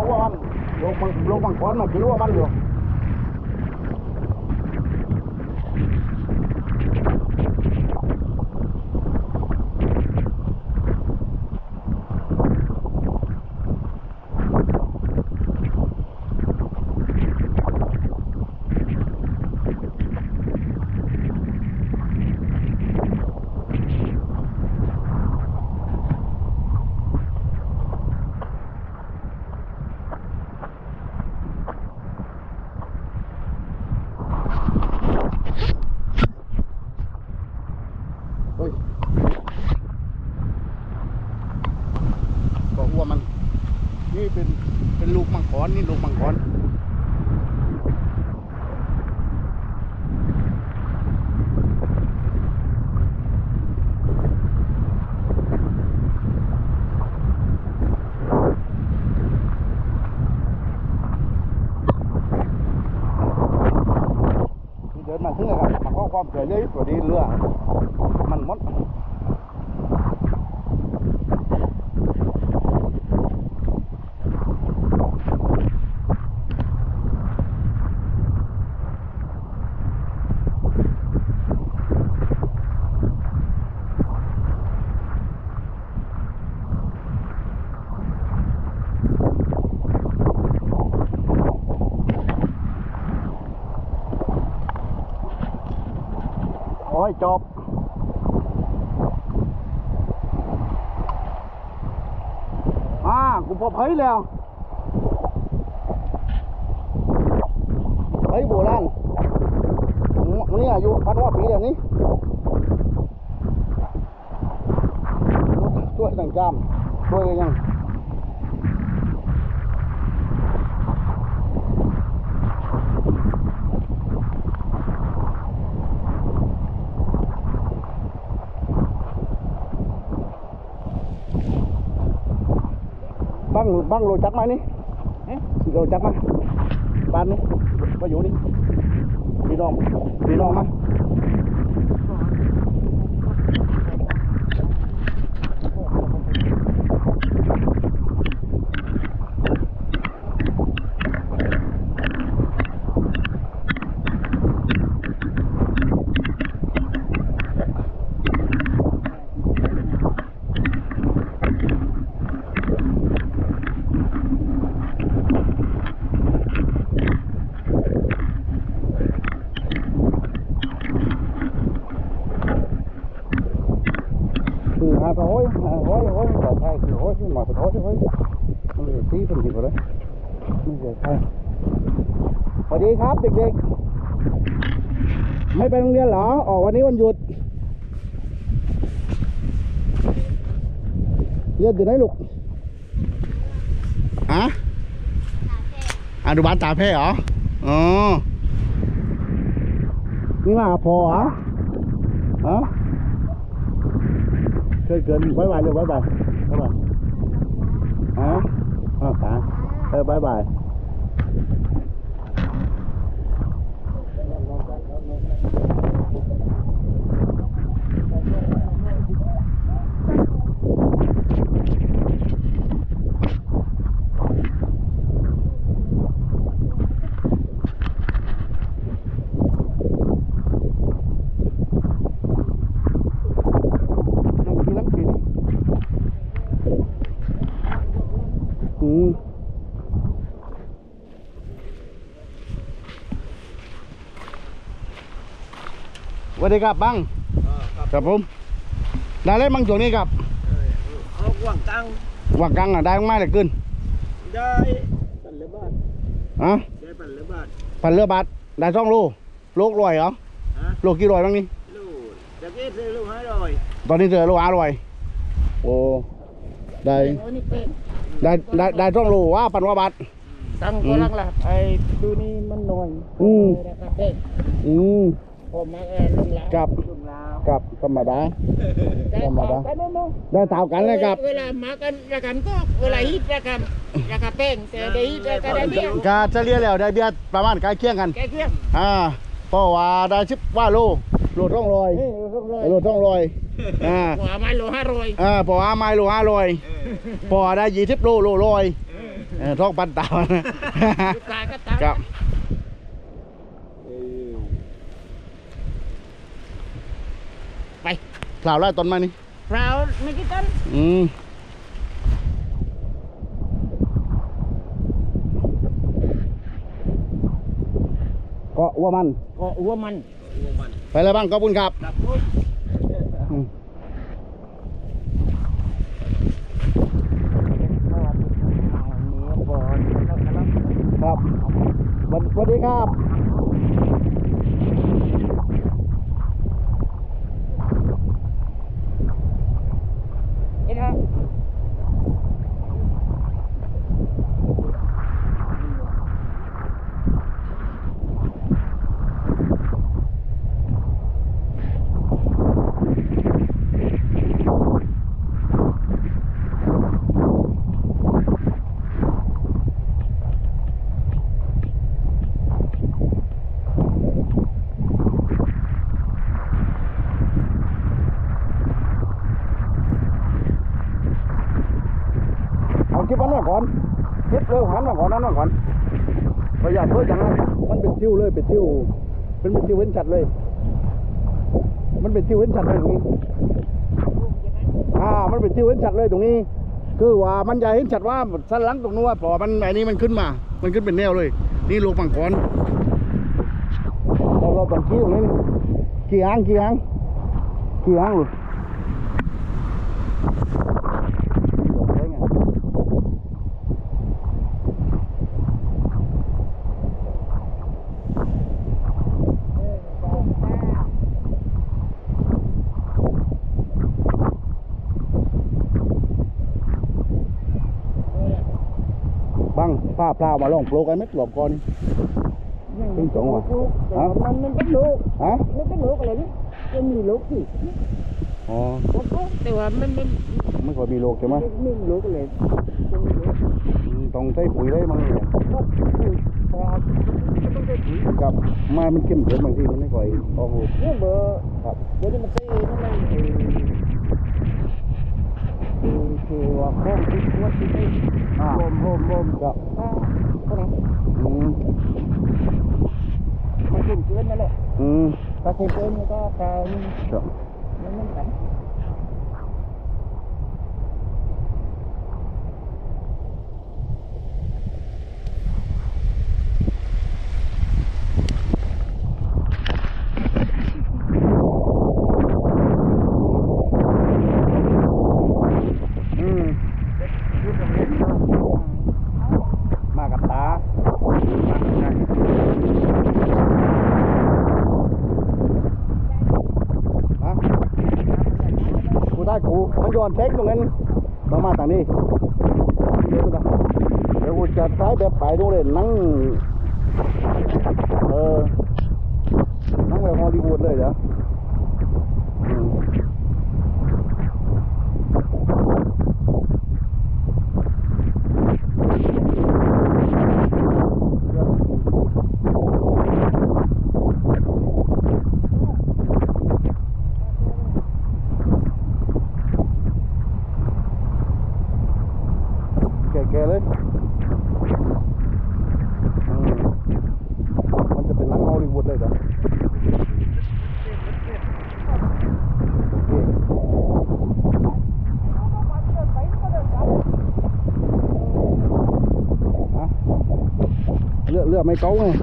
เอาว่ามันลงมังลงมังกรมากินว่ามันอยู่เฮ้ยบอกว่ามัน นี่เป็นเป็นลูกมังกรนี่ลูกมังกรเดินมาถึงเลยครับมาข้อความเฉยเลยตัวดีเรือ มันมด จบ อ่า กูพบเฮ้ยแล้ว เฮ้ยโบราณมันนี่อายุพันว่าปีเดียวนี้ช่วยต่างจามช่วยกันยัง บังบังโรจักไหมนี่เอ๊ะโรจักไหมบ้านนี้ก็อยู่นี่พี่น้องพี่น้องมาคือหาโอ้ยหาโอ้ยโอ้ยแต่ไทยคือโอ้ยที่หมอโอ้ยโอ้ยมันเลยตีเป็นที่เลยไม่ใช่ไทยสวัสดีครับเด็กๆ ไม่ไปโรงเรียนหรอ ออกวันนี้วันหยุด เรียนอยู่ไหนลูกอะอนุบาลตาแพร่เหรอ อ๋อ นี่มาพอเหรอฮะ เคยเกินบายบายเลยบายบายบายบายฮะอ้าวตาเออบายบายนั่งกินน้ำกินอืม สวัสดีครับบังครับผมได้เลยบังช่วงนี้ครับเอาหวังตังว่ากังอะได้มากเลยขึ้นได้ปันละบาทฮะได้ปันละบาทพันเรือบาทได้สองโลโลกรวยเหรอฮะโลกี่รวยบ้างนี่ลูกตะกี้ซื้อลูกห้าร้อยตอนนี้เจอโลอร่อยโอ้ได้โอ้นี่เป็น ได้ได้ได้สองโลว่าพันว่าบาทตังก็ลังละไอ้ดูนี่มันน้อยอืมเลยนะครับเด็กอืมผมมาเออลุงลาวครับลุงลาวกับ ธรรมดา ธรรมดาแต่เนาะได้เท่ากันเลยครับ เวลามากันรากันก็เวลาฮิตรากันราคาแป้งแต่ได้ฮิตราคาได้เบี้ยกาเฉลี่ยแล้วได้เบียร์ประมาณใกล้เคียงกันแกเกี้ยง อ่าเพราะว่าได้ชิบว่าโลโลต้องลอยเฮ้ยลูกเลยโลต้องลอย อ่าหัวไม้โลห้าร้อยอ่าเพอว่าไม้โลห้าลอย พอได้ยี่สิบโลโลลอยเออท้องปันเต่านะลูกตาก็ตาครับไปเปล่าไล่ต้นไม้นี่เปล่าไม่กี่ต้นอืมเกาะวัวมันก็หัวมัน ไปเลยบ้างขอบคุณครับ ครับ อืมครับสวัสสวัส ดีครับ คลิปนั้นมาก่อนคลิปเร็วหันมาก่อนนั้นมาก่อนประหยัดเพื่อจังนะมันเป็นติ้วเลยเป็นติ้วเป็นเป็นติ้วเว้นชัดเลย มันเป็นติ้วเว้นชัดเลยตรงนี้อ่ามันเป็นติ้วเห็นชัดเลยตรงนี้ คือว่ามันจะเห็นชัดว่าสันหลังตรงนู้นว่าพอมันไอ้นี้มันขึ้นมา มันขึ้นเป็นแนวเลย นี่ลูกมังกรเราเราต้องขี้ตรงนี้นี่ขี้หางขี้หางขี้หางลูกดอกแดงอะ บังผ้าพลาวมาลองโปรกันไหมหลบก่อนเป็นสองว่ะลูกแต่ว่ามันมันเป็นลูกฮะมันเป็นลูกอะไรนี่มันมีลูกสิอ๋อลูกแต่ว่ามันมันไม่ค่อยมีโรคใช่ไหมไม่มีลูกอะไรมันมีลูกอืมต้องใช้ปุ๋ยได้มั้งเนี่ยก็คือพอต้องได้ปุ๋ยกับไม้มันเข้มเกินบางทีมันไม่ค่อยออกลูกเนี่ยเบอร์ครับเดี๋ยวนี้มันตีนั่นเลยเออเออ คือว่าโค้งที่หัวที่นี่อ่าโฮมโฮมโฮมครับอ่าเท่านั้นอืมมันขึ้นเกินนั่นแหละอืมถ้าขึ้นเกินมันก็กลายเป็น ครับ มันไม่กัน อืมมากับตาฮะกูได้กูมันโยนเช็คตรงนั้นมามาทางนี้เดี๋ยวกูจะเดี๋ยวกูจะ ใช้แบบไปตรงเลยนั่งเออนั่งแบบฮอลลีวูดเลยเหรอม แก่ๆเลยอืมมันจะเป็นหนังฮอลลีวูดเลยเหรอโอ เคฮ